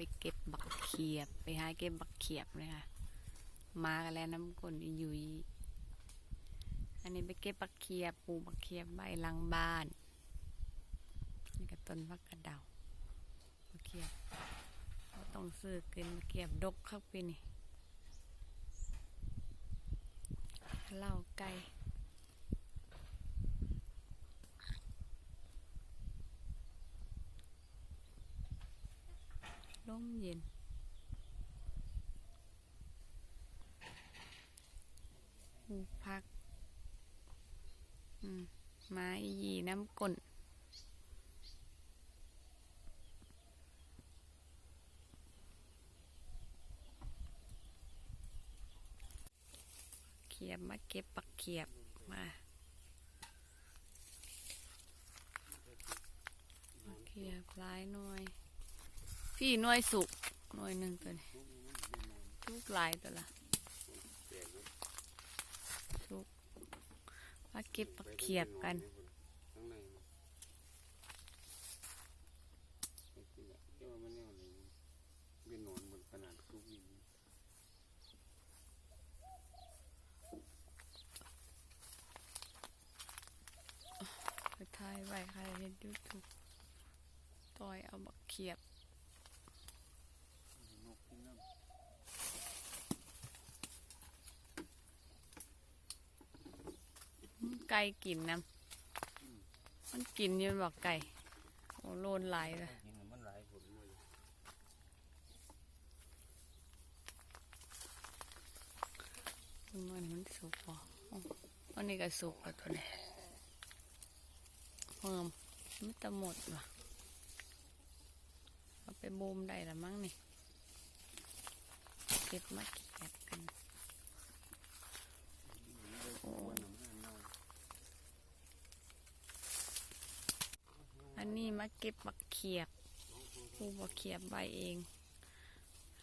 ไปเก็บบักเขียบ ไปหาเก็บบักเขียบเลยค่ะ มากันแล้วน้ำกลอยุยอันนี้ไปเก็บบักเขียบปลูกบักเขียบใบลังบ้านนี่ก็ต้นพักกระเดาบักเขียบบ่ต้องซื้อกินบักเขียบดกเข้าไปนี่เล้าไก่ ลมเย็นปลูกผัก อืมไม้ยีน้ำกลนเขียบมาเก็บปักเขียบมาปักเขียบลายหน่วย พี่น่วยสุกน่วยหนึ่งตัวนี้ทุกลายตัวละสุกมาเก็บปักเขียบกันไอ้ที่แบบเจ้ายไรเป็นหนอนบนขนาดลูกนี่ไปถ่ายไว้ค่ะเห็นยูทูบต่อยเอาบักเขียบ นกที่น้ำ อืม ไก่กินน้ำมันกินยืนบอกไก่ โอ้โลนไหลเลยมันหลผลเลยมันมันสุกป่ะอันนี้ก็สุกแล้วตัวนี้เพิ่มมันจะหมดว่ะเอาไปบูมได้ละมั้งนี่เก็บมาเขียบกัน โอ้ วันน้ำหน้าเน่า อันนี้ มาเก็บบักเขียบปลูกบักเขียบใบเอง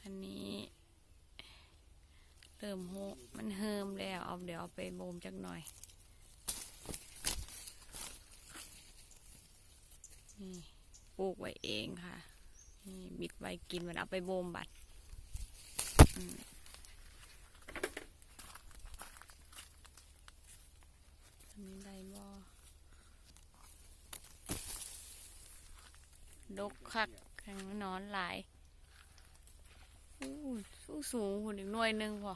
อันนี้เริ่มโหมันเฮิมแล้วเอาเดี๋ยวเอาไปบ่มจักหน่อย นี่ปลูกไว้เองค่ะ นี่บิดไว้กินมันเอาไปบ่มบัดอืมอันนี้ได้บ่ ดกคักแข็งนอนหลายอู้สูงสูงหุ่นอีกหน่วยหนึงพอ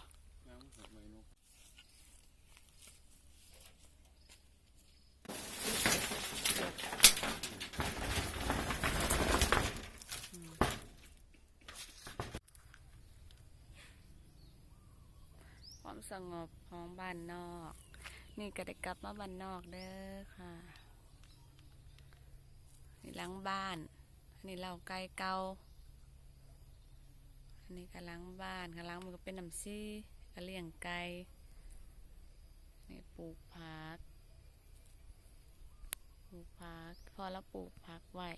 ความสงบของบ้านนอก นี่ก็ได้กลับมาบ้านนอกเด้อค่ะนี่หล้างบ้าน นนี้เราไก่เก่าอันนี้ก็หล้างบ้านข้างหล้างมันก็เป็นน้ำซี่ก็เลี้ยงไก่นี่ปลูกผัก ปลูกผัก พอแล้วปลูกผักไว้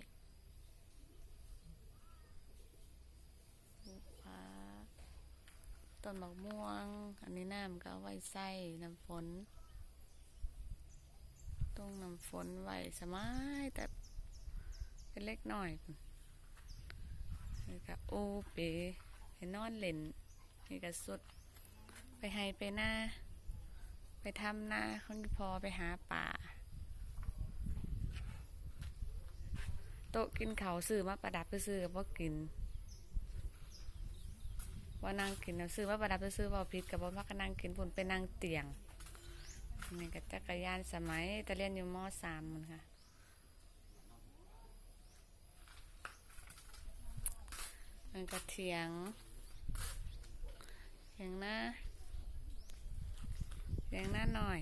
ปลูกผัก ต้นมะม่วง อันนี้น้ำก็ไว้ใส่น้ำฝน ต้งน้ำฝนไว้สมัยแต่ เป็นเล็กน้อยนี่ก็โอเปให้นอนเล่นนี่ก็สุด ไปให้ไปหน้า ไปทำหน้าคนพอไปหาป่า โต๊ะกินเขาซื้อมาประดับไปซื้อกับว่ากินว่านางกินน้ำซื้อว่าประดับไปซื้อว่าพิษกับว่าก็นั่งกินผลไปนั่งเตียงนี่ก็จักรยานสมัยตะเรียนอยู่มสามมันค่ะ มันก็เถียงเถียงหน้าเถียงหน้าหน่อย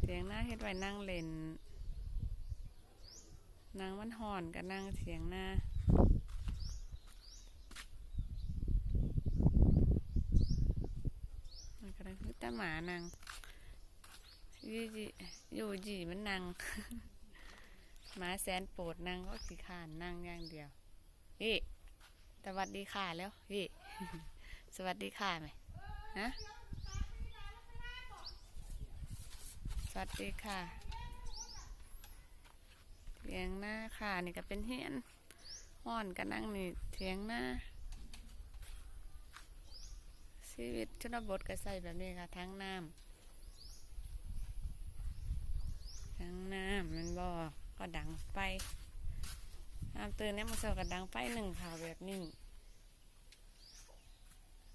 เถียงหน้าเฮ็ดไว้นั่งเล่นนางมันห่อนก็นั่งเถียงหน้ามันก็ได้คือต่หมานางอยู่จีอยู่จีมันนางหมาแสนโปรดนางก็ขี้ขานนางอย่างเดียวพี่ สวัสดีค่ะแล้วพี่สวัสดีค่ะไหมฮะสวัสดีค่ะเลี้ยงหน้าค่ะ นี่ก็เป็นเฮียนห้อนก็นั่งนี่เถียงหน้าชีวิตชนบทก็ใส่แบบนี้ค่ะทั้งน้ำทั้งน้ำมันบ่ก็ดังไฟ น้ำตื่นเนี่ยมันเสาก็ดังไฟหนึ่งข่าวแบบนี้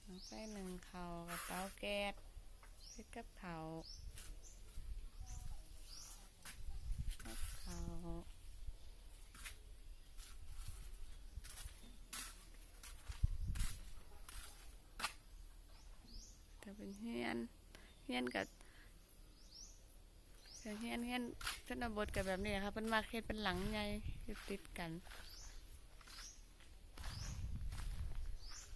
ดังไฟหนึ่งข่าวกับเตาแก๊สเฮ็ดกับข่าวกับข่าวก็เป็นเฮียนเฮียนกับ เฮียนเฮียนชนบทกับแบบนี้ครับเป็นมาเฮ็ดเป็นหลังใหญ่คือติดกัน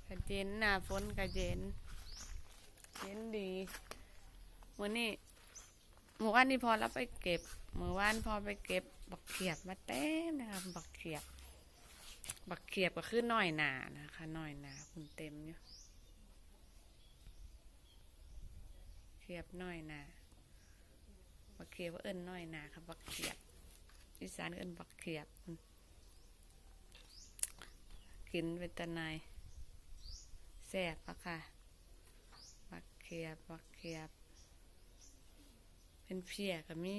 กระเจนหน้าฝนกระเจนเย็นดีมื่อนี้เมื่อวานนี้พอเราไปเก็บเมื่อวานพอไปเก็บ บักเขียบมาเต็มนะครับบักเขียบ บักเขียบก็คือน้อยหนานะคะหน้อยหนาคุณเต็มอยู่เขียบหน้อยหนา บักเขียบว่าเอิ้นน้อยหนาครับบักเขียบอีสานเอิ้นบักเขียบกินเป็นตะนายแซ่บปะค่ะบักเขียบบักเขียบ เป็นเพียกับมี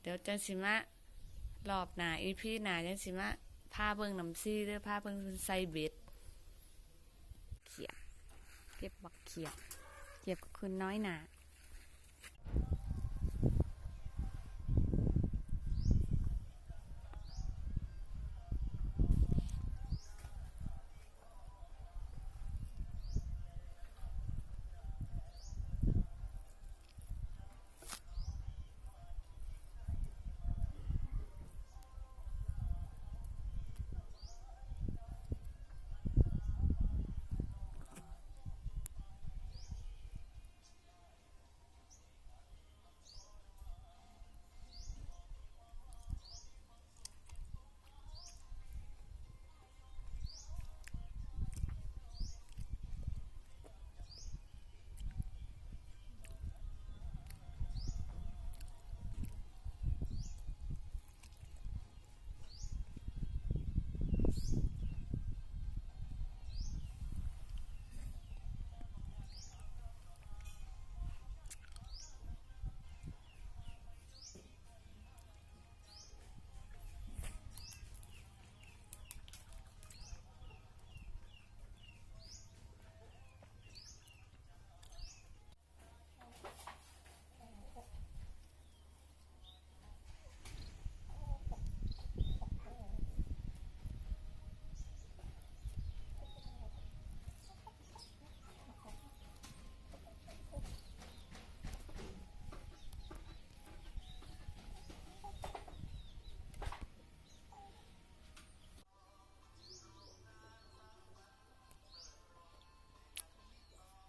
เดี๋ยวจันสิมะรอบหนาอีพี่หนาจันสิมะผ้าเบิ่งน้ำซี่หรือผ้าเบิ่งใส่เบ็ดเขียบเก็บบักเขียบ เก็บกับคุณน้อยหนา